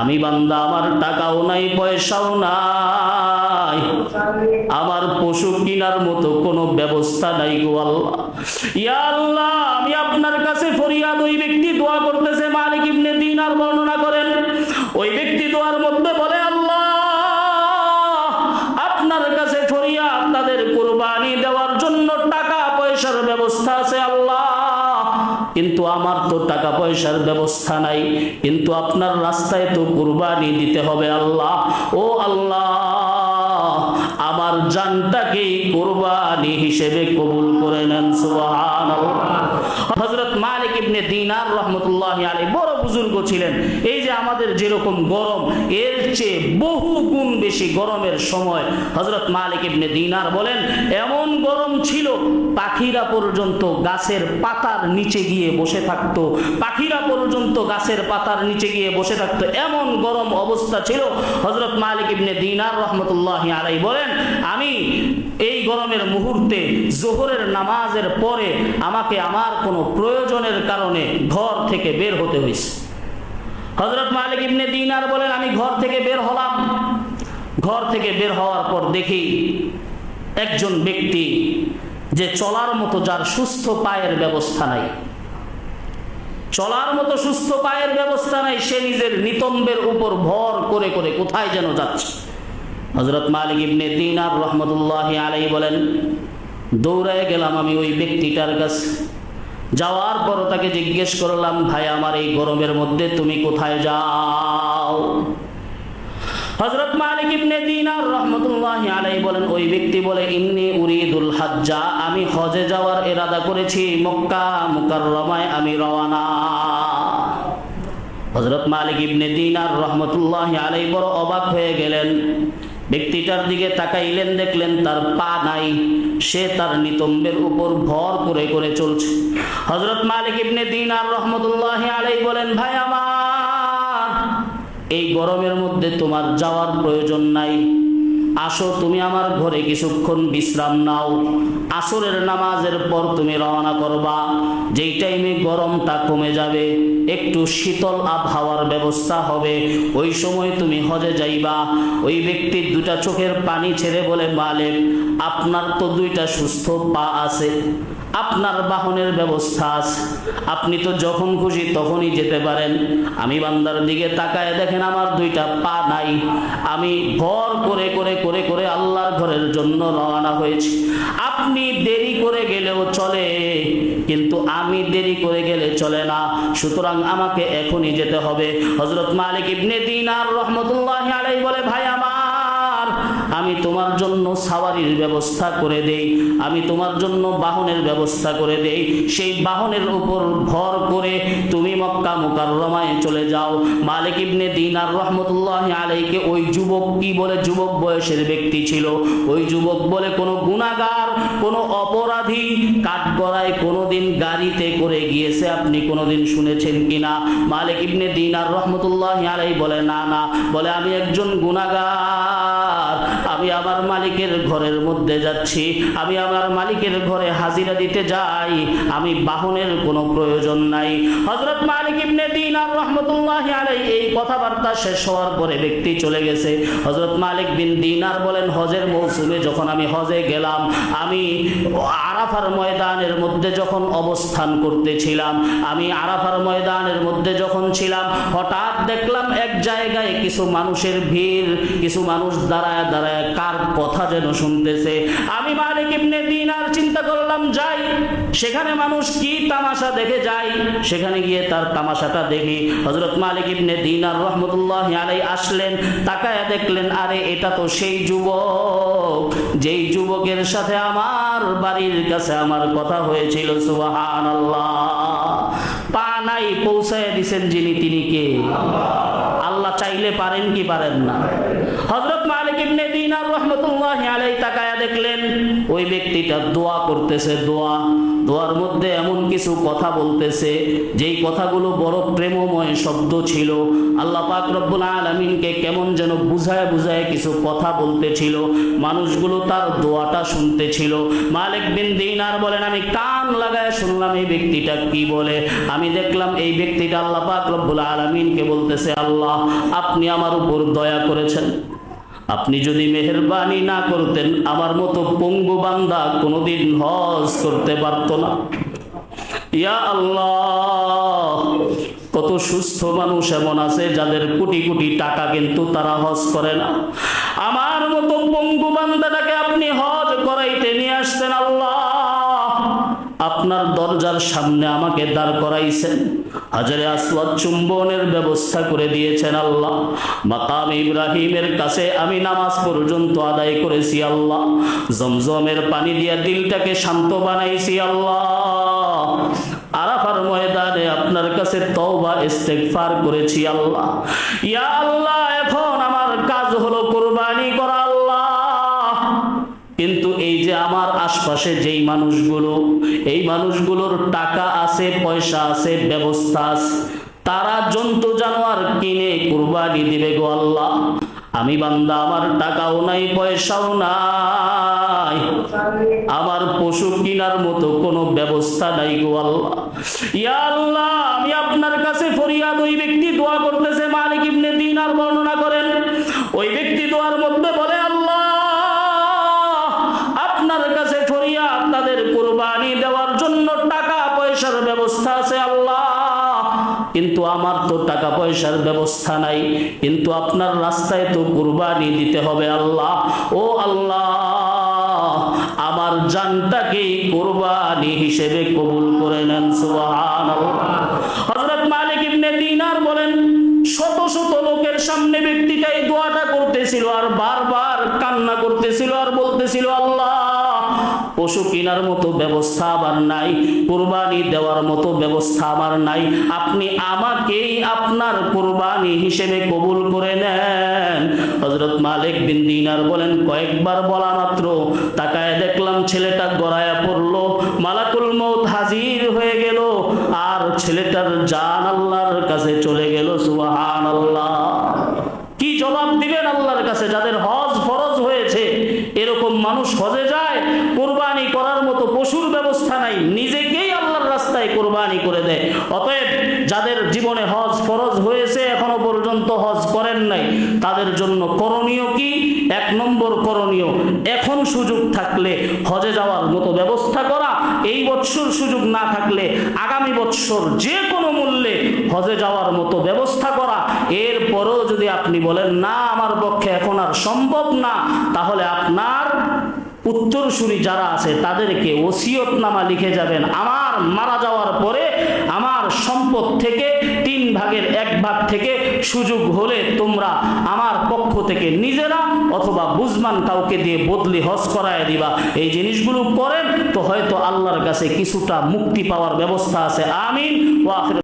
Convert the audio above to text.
আমি বান্দা, আমার টাকাও নাই, পয়সাও নাই। আমার পশু কিনার মতো কোনো ব্যবস্থা নাই গো আল্লাহ। ইয়া আল্লাহ, আমি আপনার কাছে ফরিয়াদ ওই ব্যক্তি দোয়া করতেছে, মালিক ইবনে দিনার বর্ণনা করেন। ওই কিন্তু আমার তো টাকা পয়সার ব্যবস্থা নাই। কিন্তু আপনার রাস্তায় তো কুরবানি দিতে হবে আল্লাহ। ও আল্লাহ, আমার জানটাকে কোরবানি হিসেবে কবুল করে নেন, সুবহানাল্লাহ। হযরত মালিক ইবনে দিনার রহমতুল্লাহ আলী বড় বুজুর্গ ছিলেন। এই যে আমাদের যেরকম গরম, এর চেয়ে বহু গুণ বেশি গরমের সময় হজরত মালিক ইবনে দিনার বলেন, এমন গরম ছিল পাখিরা পর্যন্ত গাছের পাতার নিচে গিয়ে বসে থাকতো, পাখিরা পর্যন্ত গাছের পাতার নিচে গিয়ে বসে থাকতো। এমন গরম অবস্থা ছিল হজরত মালিক ইবনে দিনার রহমতুল্লাহ আলাই বলেন, আমি এই গরমের মুহূর্তে জোহরের নামাজের পরে আমাকে আমার কোনো প্রয়োজনের কারণে ঘর থেকে বের হতে হয়েছে হজরত মালিক ইবনে দিনার বলেন, আমি ঘর থেকে বের হলাম। ঘর থেকে বের হওয়ার পর দেখি একজন ব্যক্তি যে চলার মতো যার সুস্থ পায়ের ব্যবস্থা নাই। চলার মতো সুস্থ পায়ের ব্যবস্থা নাই, সে নিজের নিতম্বের উপর ভর করে করে কোথায় যেন যাচ্ছে। হজরত মালিক ইবনে দিনার রহমতুল্লাহ আলাই বলেন, দৌড়ায় গেলাম আমি ওই ব্যক্তিটার কাছে। যাওয়ার পর তাকে জিজ্ঞেস করলাম, ভাই, আমার এই গরমের মধ্যে তুমি কোথায় যাও? হজরত মালিক বলেন, ওই ব্যক্তি আমি হজে যাওয়ার করেছি, মক্কা আমি হজরত মালিক রহমতুল্লাহ অবাক হয়ে গেলেন। ব্যক্তিটার দিকে তাকাইলেন, দেখলেন তার পা নাই। সে তার নিতম্বের উপর ভর করে করে চলছে। হজরত মালিক ইবনে দিনার রহমতুল্লাহ আলাই বলেন, ভাই আমার, এই গরমের মধ্যে তোমার যাওয়ার প্রয়োজন নাই। আসো, তুমি আমার ঘরে কিছুক্ষণ বিশ্রাম নাও। আসরের নামাজের পর তুমি রওনা করবা। যেই টাইমে গরমটা কমে যাবে একটু শীতল আবহাওয়ার ব্যবস্থা হবে। ওই সময় তুমি হজে যাইবা। ওই ব্যক্তির দুটা চোখের পানি ছেড়ে বলে, মালিক, আপনার তো দুইটা সুস্থ পা আছে। আপনার বাহনের ব্যবস্থা আছে। আপনি তো যখন খুশি তখনই যেতে পারেন। আমি বান্দার দিকে তাকায় দেখেন আমার দুইটা পা নাই। আমি ভর করে করে করে করে আল্লাহর ঘরের জন্য রওনা হয়েছি। আপনি দেরি করে গেলেও চলে। কিন্তু আমি দেরি করে গেলে চলে না। সুতরাং আমাকে এখনই যেতে হবে। হজরত মালিক ইবনে দিনার রহমতুল্লাহ আলাই বলে, ভাই আমার, আমি তোমার জন্য সাওয়ারির ব্যবস্থা করে দেই। আমি তোমার জন্য বাহনের ব্যবস্থা করে দেই। সেই বাহনের উপর ভর করে তুমি মক্কা মুকাররমায় চলে যাও। মালিক ইবনে দিনার রহমতুল্লাহ আলাইকে ওই যুবক কি বলে? যুবক বয়সের ব্যক্তি ছিল। ওই যুবক বলে, কোনো গুণাগার কোনো অপরাধী কাঠগড়ায় কোনোদিন গাড়িতে করে গিয়েছে, আপনি কোনোদিন শুনেছেন কিনা? মালিক ইবনে দিনার রহমতুল্লাহ আলাই বলে, না না। বলে, আমি একজন গুণাগার আমি আমার মালিকের ঘরের মধ্যে যাচ্ছি, আমি আমার মালিকের ঘরে হাজিরা দিতে যাই, আমি বাহনের কোনো প্রয়োজন নাই। হজরত মালিক ইবনে দিনার রহমতুল্লাহ আলাই এই কথাবার্তা শেষ হওয়ার পরে ব্যক্তি চলে গেছে। হজরত মালিক বিন দিনার বলেন, হজের মৌসুমে যখন আমি হজে গেলাম, আমি আরাফার ময়দানের মধ্যে যখন অবস্থান করতেছিলাম, আমি আরাফার ময়দানের মধ্যে যখন ছিলাম, হঠাৎ দেখলাম এক জায়গায় কিছু মানুষের ভিড়, কিছু মানুষ দাঁড়ায় দাঁড়ায় কার কথা যেন শুনতেছে? আমি মালিক ইবনে দিনার চিন্তা করলাম, যাই। সেখানে মানুষ কি তামাশা দেখে যাই সেখানে গিয়ে তার তামাশাটা দেখি হজরত মালিক ইবনে দিনার রহমতুল্লাহ আলাই আসলেন, তাকায় দেখলেন, আরে, এটা তো সেই যুবক। যেই যুবকের সাথে আমার বাড়ির কাছে আমার কথা হয়েছিল সুবাহান পা নাই পৌঁছায় দিছেন যিনি, তিনি কে? আল্লাহ চাইলে পারেন কি পারেন না? হজরত মালিক ইবনে দেখলেন, ওই ব্যক্তিটা দোয়া করতেছে, দোয়া, দোয়ার মধ্যে এমন কিছু কথা বলতেছে, যেই কথাগুলো বড় প্রেমময় শব্দ ছিল। আল্লাহ পাক রব্বুল আলমিনকে কেমন যেন বুঝায় বুঝায় কিছু কথা বলতেছিল, মানুষগুলো তার দোয়াটা শুনতেছিল। মালিক বিন দিনার বলেন, আমি কান লাগায় শুনলাম এই ব্যক্তিটা কি বলে? আমি দেখলাম এই ব্যক্তিটা আল্লাহ পাক রব্বুল আলমিনকে বলতেছে, আল্লাহ, আপনি আমার উপর দয়া করেছেন। আপনি যদি মেহরবানি না করতেন, আমার মতো পঙ্গু বান্দা কোনোদিন হজ করতে পারত না। ইয়া আল্লাহ, কত সুস্থ মানুষ এমন আছে যাদের কোটি কোটি টাকা কিন্তু তারা হজ করে না। আমার মতো পঙ্গু বান্দাটাকে আপনি হজ করাইতে নিয়ে আসছেন আল্লাহ। আপনার দরজার সামনে আমাকে দাঁড় করাইছেন। হাজারে আসওয়াদ চুম্বনের ব্যবস্থা করে দিয়েছেন আল্লাহ। মাকাম ইব্রাহিমের কাছে আমি নামাজ পর্যন্ত আদায় করেছি আল্লাহ। জমজমের পানি দিয়া দিলটাকে শান্ত বানাইছি আল্লাহ। আরাফার ময়দানে আপনার কাছে তওবা, ইস্তেগফার করেছি আল্লাহ। ইয়া আল্লাহ আশপাশে যেই মানুষগুলো, এই মানুষগুলোর টাকা আছে, পয়সা আছে, ব্যবস্থা আছে, তারা জন্তু জানোয়ার কিনে কুরবানি দিবে গো আল্লাহ। আমি বান্দা, আমার টাকাও নাই, পয়সাও নাই। আমার পশু কিনার মতো কোনো ব্যবস্থা নাই গো আল্লাহ। ইয়া আল্লাহ, আমি আপনার কাছে ফরিয়াদ, ওই ব্যক্তি দোয়া করতেছে মালিক ইবনে দিনার বর্ণনা করেন পয়সার ব্যবস্থা আছে আল্লাহ। কিন্তু আমার তো টাকা পয়সার ব্যবস্থা নাই। কিন্তু আপনার রাস্তায় তো কুরবানি দিতে হবে আল্লাহ। ও আল্লাহ, আমার জানটাকে কুরবানি হিসেবে কবুল করে নেন হযরত মালিক ইবনে দিনার বলেন, শত শত লোকের সামনে ব্যক্তিটা এই দোয়াটা করতেছিল আর বারবার কান্না করতেছিল আর বলতেছিল, আল্লাহ পশু কেনার মতো ব্যবস্থা আমার নাই, কুরবানি দেওয়ার মতো ব্যবস্থা আমার নাই। আপনি আমাকেই আপনার কুরবানি হিসেবে কবুল করে নেন। হজরত মালিক বিন দিনার বলেন, কয়েকবার বলা মাত্র, তাকায় দেখলাম ছেলেটা গড়ায়া পড়ল, মালাকুল মৌত হাজির হয়ে গেল, আর ছেলেটার জান আল্লাহর কাছে চলে গেল সুবহান আল্লাহ কি জবাব দিবেন আল্লাহর কাছে যাদের হজ ফরজ হয়েছে এরকম মানুষ হজে যায় কোরবানি করার মতো পশুর ব্যবস্থা নাই নিজেকেই আল্লাহর রাস্তায় কোরবানি করে দেয়। অতএব যাদের জীবনে হজ ফরজ হয়েছে, এখনও পর্যন্ত হজ করেন নাই, তাদের জন্য করণীয় কি? এক নম্বর করণীয়, এখন সুযোগ থাকলে হজে যাওয়ার মতো ব্যবস্থা করা। এই বৎসর সুযোগ না থাকলে আগামী বৎসর যে কোনো মূল্যে হজে যাওয়ার মতো ব্যবস্থা করা। এরপরেও যদি আপনি বলেন, না, আমার পক্ষে এখন আর সম্ভব না, তাহলে আপনার উত্তরসূরি যারা আছে, তাদেরকে ওসিয়তনামা লিখে যাবেন। আমার মারা যাওয়ার পরে সম্পদ থেকে তিন ভাগের এক ভাগ থেকে সুযোগ হলে তোমরা আমার পক্ষ থেকে নিজেরা অথবা বুঝমান কাউকে দিয়ে বদলি, হজ করায় দিবা। এই জিনিসগুলো করেন তো হয়তো আল্লাহর কাছে কিছুটা মুক্তি পাওয়ার ব্যবস্থা আছে। আমিন। ওয়াফির